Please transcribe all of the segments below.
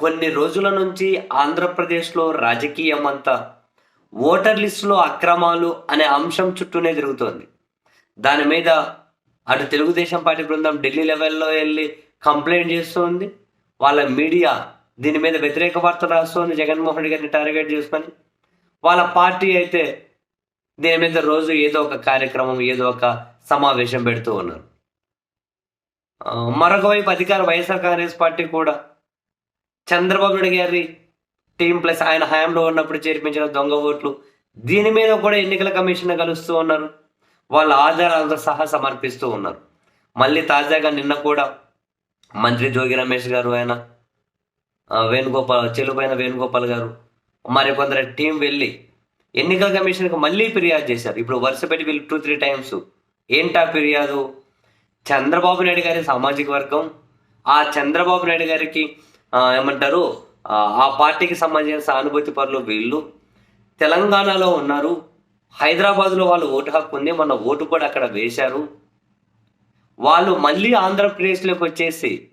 కొన్ని రోజుల నుంచి ఆంధ్రప్రదేశ్లో రాజకీయం అంతా ఓటర్ లిస్టులో అక్రమాలు అనే అంశం చుట్టూనే జరుగుతోంది దాని మీద అటు తెలుగుదేశం పార్టీ బృందం ఢిల్లీ లెవెల్లో వెళ్ళి కంప్లైంట్ చేస్తుంది. వాళ్ళ మీడియా దీని మీద వ్యతిరేక వార్త రాస్తుంది. జగన్మోహన్ రెడ్డి గారిని టార్గెట్ చేసుకొని. వాళ్ళ పార్టీ అయితే దీని మీద రోజు ఏదో ఒక కార్యక్రమం ఏదో ఒక సమావేశం పెడుతూ ఉన్నారు. మరొకవైపు మరొక వైపు అధికార వైఎస్ఆర్ కాంగ్రెస్ పార్టీ కూడా చంద్రబాబు నాయుడు గారి టీం ప్లస్ ఆయన హయాంలో ఉన్నప్పుడు చేర్పించిన దొంగ ఓట్లు దీని మీద కూడా ఎన్నికల కమిషన్ కలుస్తూ ఉన్నారు. వాళ్ళ ఆధారాలతో సహా సమర్పిస్తూ ఉన్నారు. మళ్ళీ తాజాగా నిన్న కూడా మంత్రి జోగి రమేష్ గారు ఆయన వేణుగోపాల్ చెలుపైన వేణుగోపాల్ గారు మరి కొందరు టీం వెళ్ళి ఎన్నికల కమిషన్కి మళ్ళీ ఫిర్యాదు చేశారు. ఇప్పుడు వరుస పెట్టి వీళ్ళు టూ త్రీ టైమ్స్ ఏంటా ఫిర్యాదు? చంద్రబాబు నాయుడు గారి సామాజిక వర్గం ఆ చంద్రబాబు నాయుడు గారికి ఏమంటారు? ఆ, పార్టీకి సంబంధించిన సానుభూతి పరులు వీళ్ళు. తెలంగాణలో ఉన్నారు. హైదరాబాద్లో వాళ్ళు ఓటు హక్కు ఉంది. మన ఓటు కూడా అక్కడ వేశారు. వాళ్ళు మళ్ళీ ఆంధ్రప్రదేశ్లోకి వచ్చేసి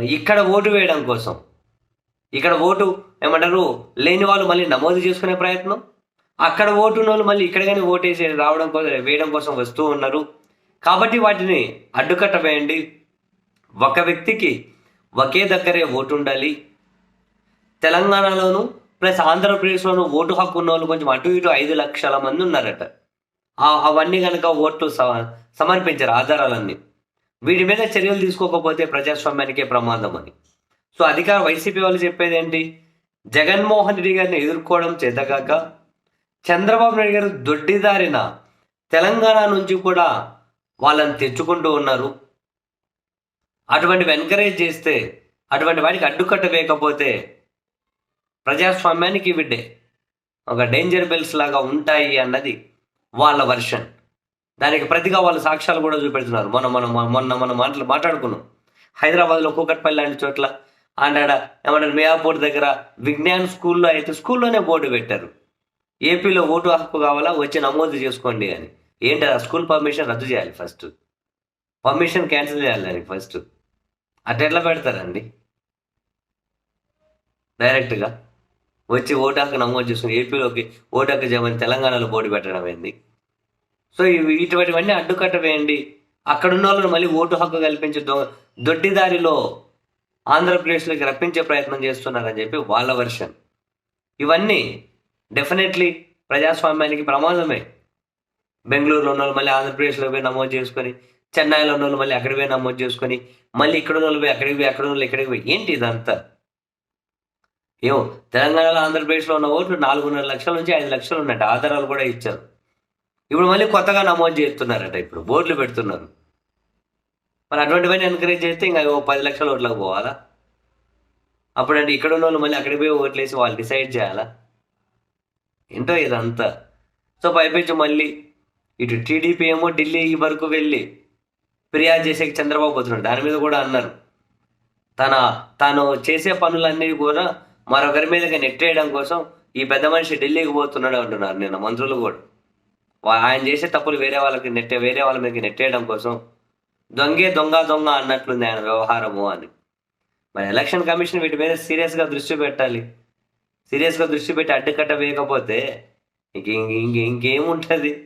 ఇక్కడ ఓటు వేయడం కోసం. ఇక్కడ ఓటు ఏమంటారు? లేని వాళ్ళు మళ్ళీ నమోదు చేసుకునే ప్రయత్నం. అక్కడ ఓటు ఉన్న వాళ్ళు మళ్ళీ ఇక్కడ కానీ ఓటేసి రావడం కోసం వేయడం కోసం వస్తూ ఉన్నారు. కాబట్టి వాటిని అడ్డుకట్ట వేయండి ఒక వ్యక్తికి ఒకే దగ్గరే ఓటు ఉండాలి తెలంగాణలోను ప్లస్ ఆంధ్రప్రదేశ్లోను ఓటు హక్కు ఉన్న వాళ్ళు కొంచెం అటు ఇటు ఐదు లక్షల మంది ఉన్నారట. అవన్నీ కనుక ఓట్లు సమర్పించారు ఆధారాలన్నీ. వీటి మీద చర్యలు తీసుకోకపోతే ప్రజాస్వామ్యానికే ప్రమాదం అని. సో అధికార వైసీపీ వాళ్ళు చెప్పేది ఏంటి? జగన్మోహన్ రెడ్డి గారిని ఎదుర్కోవడం చేతగాక చంద్రబాబు నాయుడు గారు దొడ్డిదారిన తెలంగాణ నుంచి కూడా వాళ్ళని తెచ్చుకుంటూ ఉన్నారు. అటువంటివి ఎంకరేజ్ చేస్తే అటువంటి వాటికి అడ్డుకట్ట వేయకపోతే ప్రజాస్వామ్యానికి విడ్డే. ఒక డేంజర్ బెల్స్ లాగా ఉంటాయి అన్నది వాళ్ళ వర్షన్ దానికి ప్రతిగా వాళ్ళ సాక్ష్యాలు కూడా చూపెడుతున్నారు. మొన్న మనం మొన్న మనం మాటలు మాట్లాడుకున్నాం. హైదరాబాద్లో కూకట్పల్లి లాంటి చోట్ల ఆడ ఏమంటారు మియాపూర్ దగ్గర విజ్ఞాన్ స్కూల్లో అయితే స్కూల్లోనే బోర్డు పెట్టారు. ఏపీలో ఓటు హక్కు కావాలా? వచ్చి నమోదు చేసుకోండి అని. ఏంటి ఆ స్కూల్ పర్మిషన్ రద్దు చేయాలి ఫస్ట్ పర్మిషన్ క్యాన్సిల్ చేయాలి దానికి ఫస్ట్ అట్లా ఎట్లా పెడతారండి? డైరెక్ట్గా వచ్చి ఓటు హక్కు నమోదు చేసుకుని ఏపీలోకి ఓటు హక్కు చేయమని తెలంగాణలో బోర్డు పెట్టడం ఏంది? సో ఇవి ఇటువంటివన్నీ అడ్డుకట్ట వేయండి అక్కడ ఉన్న వాళ్ళని మళ్ళీ ఓటు హక్కు కల్పించే దొ- దొడ్డిదారిలో ఆంధ్రప్రదేశ్లోకి రప్పించే ప్రయత్నం చేస్తున్నారని చెప్పి వాళ్ళ వర్షన్. ఇవన్నీ డెఫినెట్లీ ప్రజాస్వామ్యానికి ప్రమాదమే. బెంగళూరులో ఉన్న వాళ్ళు మళ్ళీ ఆంధ్రప్రదేశ్లో పోయి నమోదు చేసుకొని చెన్నైలో ఉన్న వాళ్ళు మళ్ళీ అక్కడికి పోయి నమోదు చేసుకొని మళ్ళీ ఇక్కడ ఉన్న వాళ్ళు పోయి అక్కడికి పోయి అక్కడ ఉన్న వాళ్ళు ఇక్కడికి పోయి ఏంటి ఇదంతా? ఏమో తెలంగాణలో ఆంధ్రప్రదేశ్లో ఉన్న ఓట్లు నాలుగున్నర లక్షల నుంచి ఐదు లక్షలు ఉన్నట్టు ఆధారాలు కూడా ఇచ్చారు. ఇప్పుడు మళ్ళీ కొత్తగా నమోదు చేస్తున్నారట ఇప్పుడు బోర్డులు పెడుతున్నారు. మరి అటువంటివన్నీ ఎంకరేజ్ చేస్తే ఇంకా ఓ పది లక్షల ఓట్లకు పోవాలా? అప్పుడంటే ఇక్కడ ఉన్న వాళ్ళు మళ్ళీ అక్కడికి పోయి ఓట్లు వేసి వాళ్ళు డిసైడ్ చేయాలా? ఏంటో ఇదంతా? సో పైపించి మళ్ళీ ఇటు టీడీపీ ఏమో ఢిల్లీ వరకు వెళ్ళి ఫిర్యాదు చేసే చంద్రబాబు పోతున్నాడు. దాని మీద కూడా అన్నారు. తన తాను చేసే పనులన్నీ కూడా మరొకరి మీదకి నెట్టేయడం కోసం ఈ పెద్ద మనిషి ఢిల్లీకి పోతున్నాడు అంటున్నారు నిన్న మంత్రులు కూడా. ఆయన చేసే తప్పులు వేరే వాళ్ళకి నెట్టే వేరే వాళ్ళ మీదకి నెట్టేయడం కోసం దొంగే దొంగ దొంగ అన్నట్లుంది ఆయన వ్యవహారము అని. మరి ఎలక్షన్ కమిషన్ వీటి మీద సీరియస్గా దృష్టి పెట్టాలి. సీరియస్గా దృష్టి పెట్టి అడ్డుకట్ట వేయకపోతే ఇంక ఇంక ఇంకేముంటుంది?